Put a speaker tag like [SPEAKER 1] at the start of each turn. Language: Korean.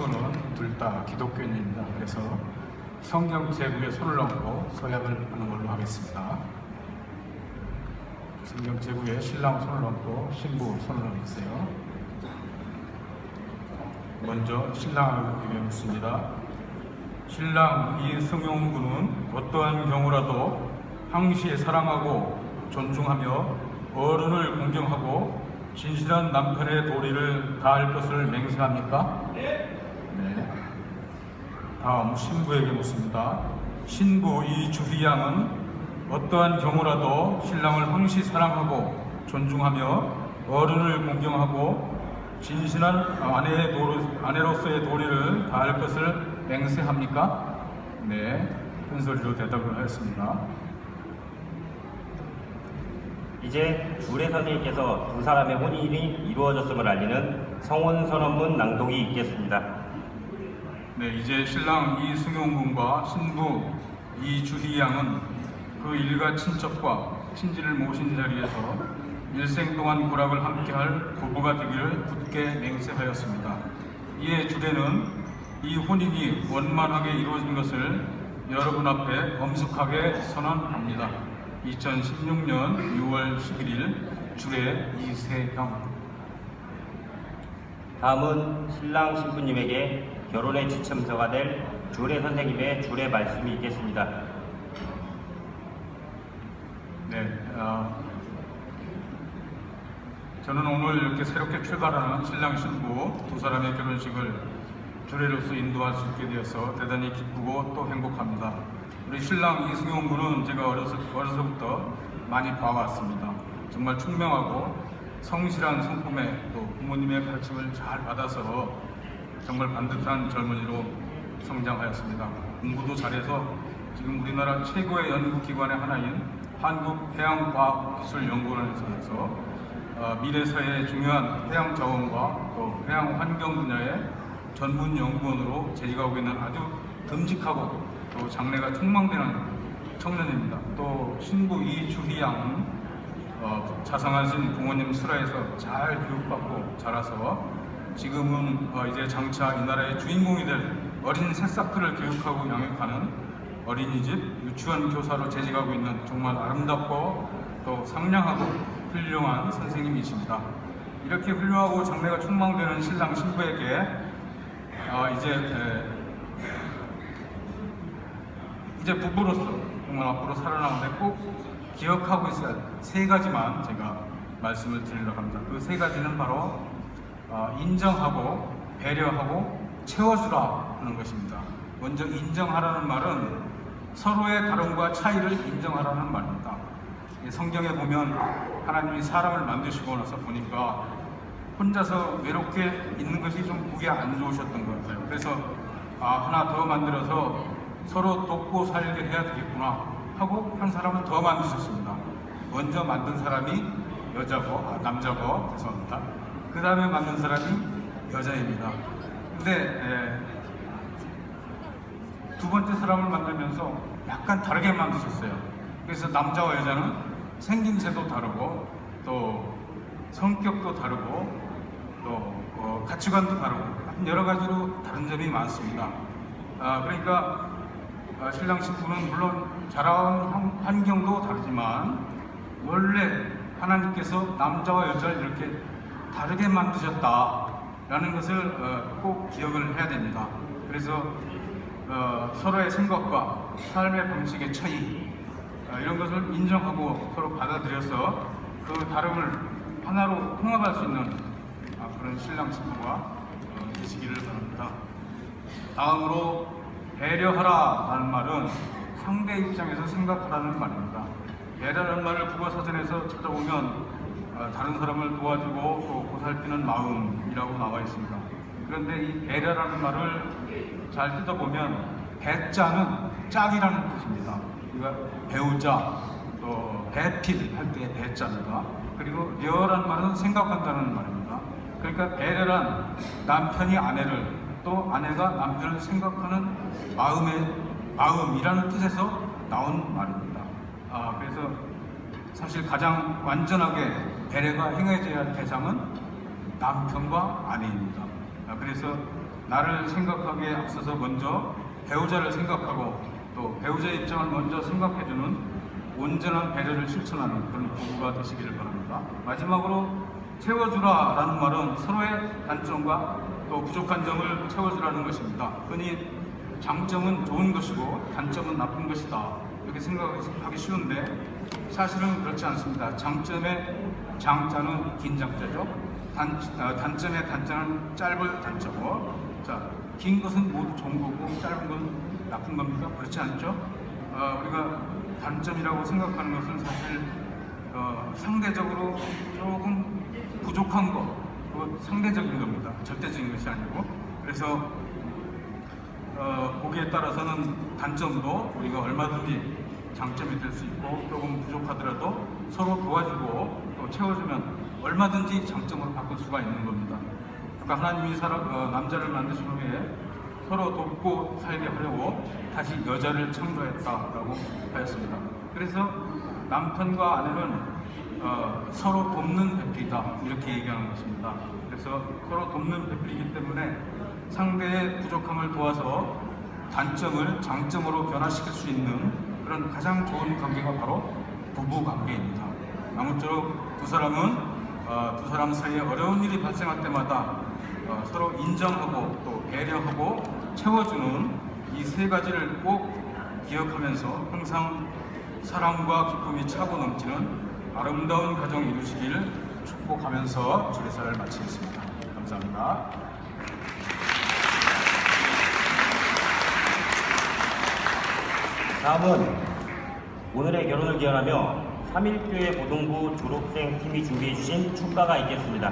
[SPEAKER 1] 신부는 둘 다 기독교인입니다. 그래서 성경 제국에 손을 얹고 서약을 하는 걸로 하겠습니다. 성경 제국에 신랑 손을 얹고 신부 손을 얹으세요. 먼저 신랑에게 묻습니다. 신랑 이승용 군은 어떠한 경우라도 항시 사랑하고 존중하며 어른을 공경하고 진실한 남편의 도리를 다할 것을 맹세합니까? 네. 다음 신부에게 묻습니다. 신부 이주희 양은 어떠한 경우라도 신랑을 항시 사랑하고 존중하며 어른을 공경하고 진실한 아내의 도로, 아내로서의 도리를 다할 것을 맹세합니까? 네, 큰 소리로 대답을 하였습니다.
[SPEAKER 2] 이제 주례 선생님께서 두 사람의 혼인이 이루어졌음을 알리는 성혼 선언문 낭독이 있겠습니다.
[SPEAKER 1] 네, 이제 신랑 이승용 군과 신부 이주희 양은 그 일가 친척과 친지를 모신 자리에서 일생 동안 고락을 함께할 부부가 되기를 굳게 맹세하였습니다. 이에 주례는 이 혼인이 원만하게 이루어진 것을 여러분 앞에 엄숙하게 선언합니다. 2016년 6월 11일 주례 이세형
[SPEAKER 2] 다음은 신랑 신부님에게 결혼의 지침서가 될 주례 선생님의 주례 말씀이 있겠습니다.
[SPEAKER 1] 네, 어, 저는 오늘 이렇게 새롭게 출발하는 신랑 신부 두 사람의 결혼식을 주례로서 인도할 수 있게 되어서 대단히 기쁘고 또 행복합니다. 우리 신랑 이승용 군은 제가 어려서, 어려서부터 많이 봐왔습니다. 정말 총명하고 성실한 성품에 또 부모님의 가르침을 잘 받아서 정말 반듯한 젊은이로 성장하였습니다. 공부도 잘해서 지금 우리나라 최고의 연구기관의 하나인 한국해양과학기술연구원에서 어, 미래 사회의 중요한 해양 자원과 또 해양 환경 분야의 전문 연구원으로 재직하고 있는 아주 듬직하고 또 장래가 촉망되는 청년입니다. 또 신부 이주희 양은 어, 자상하신 부모님 슬하에서 잘 교육받고 자라서 지금은 어, 이제 장차 이 나라의 주인공이 될 어린 새싹들을 교육하고 양육하는 어린이집 유치원 교사로 재직하고 있는 정말 아름답고 또 상냥하고 훌륭한 선생님이십니다. 이렇게 훌륭하고 장래가 촉망되는 신랑 신부에게 어, 이제 에, 이제 부부로서 정말 앞으로 살아나는데 꼭 기억하고 있어야 할세 가지만 제가 말씀을 드리려고 합니다. 그 세 가지는 바로 어, 인정하고 배려하고 채워주라 하는 것입니다. 먼저 인정하라는 말은 서로의 다름과 차이를 인정하라는 말입니다. 이 성경에 보면 하나님이 사람을 만드시고 나서 보니까 혼자서 외롭게 있는 것이 좀 보기 안 좋으셨던 것 같아요. 그래서 아, 하나 더 만들어서 서로 돕고 살게 해야 되겠구나 하고 한 사람을 더 만드셨습니다. 먼저 만든 사람이 여자고, 아, 남자고, 죄송합니다. 그 다음에 만든 사람이 여자입니다. 근데 에, 두 번째 사람을 만들면서 약간 다르게 만드셨어요. 그래서 남자와 여자는 생김새도 다르고 또 성격도 다르고 또 어, 가치관도 다르고 여러 가지로 다른 점이 많습니다. 아, 그러니까 아, 신랑 신부는 물론 자라온 환- 환경도 다르지만 원래 하나님께서 남자와 여자를 이렇게 다르게 만드셨다라는 것을 어, 꼭 기억을 해야 됩니다. 그래서 어, 서로의 생각과 삶의 방식의 차이 어, 이런 것을 인정하고 서로 받아들여서 그 다름을 하나로 통합할 수 있는 아, 그런 신랑 신부가 어, 되시기를 바랍니다. 다음으로 배려하라 라는 말은 상대 입장에서 생각하라는 말입니다. 배려라는 말을 국어사전에서 찾아보면 어, 다른 사람을 도와주고 또 보살피는 마음이라고 나와 있습니다. 그런데 이 배려라는 말을 잘 뜯어보면 배자는 짝이라는 뜻입니다. 우리가 배우자, 또 배필 할 때의 배자입니다. 그리고 려라는 말은 생각한다는 말입니다. 그러니까 배려란 남편이 아내를 또 아내가 남편을 생각하는 마음의 마음이라는 뜻에서 나온 말입니다. 아, 그래서 사실 가장 완전하게 배려가 행해져야 할 대상은 남편과 아내입니다. 아, 그래서 나를 생각하기에 앞서서 먼저 배우자를 생각하고 또 배우자의 입장을 먼저 생각해주는 온전한 배려를 실천하는 그런 부부가 되시기를 바랍니다. 마지막으로 채워주라 라는 말은 서로의 단점과 또 부족한 점을 채워주라는 것입니다. 흔히 장점은 좋은 것이고 단점은 나쁜 것이다. 이렇게 생각하기 쉬운데 사실은 그렇지 않습니다. 장점의 장자는 긴 장자죠. 단, 아, 단점의 단자는 짧을 단자고 자, 긴 것은 모두 좋은 거고 짧은 건 나쁜 겁니까? 그렇지 않죠? 어, 우리가 단점이라고 생각하는 것은 사실 어, 상대적으로 조금 부족한 것, 그 상대적인 겁니다. 절대적인 것이 아니고 그래서 어, 보기에 따라서는 단점도 우리가 얼마든지 장점이 될 수 있고 조금 부족하더라도 서로 도와주고 또 채워주면 얼마든지 장점으로 바꿀 수가 있는 겁니다. 그러니까 하나님이 사람, 어, 남자를 만드신 후에 서로 돕고 살게 하려고 다시 여자를 창조했다라고 하였습니다. 그래서 남편과 아내는 어, 서로 돕는 배필이다 이렇게 얘기하는 것입니다. 그래서 서로 돕는 배필이기 때문에 상대의 부족함을 도와서 단점을 장점으로 변화시킬 수 있는 그런 가장 좋은 관계가 바로 부부 관계입니다. 아무쪼록 두 사람은 어, 두 사람 사이에 어려운 일이 발생할 때마다 어, 서로 인정하고 또 배려하고 채워주는 이 세 가지를 꼭 기억하면서 항상 사랑과 기쁨이 차고 넘치는 아름다운 가정 이루시기를 축복하면서 주례사를 마치겠습니다. 감사합니다.
[SPEAKER 2] 다음은 오늘의 결혼을 기원하며 3일교회 고등부 졸업생 팀이 준비해 주신 축가가 있겠습니다.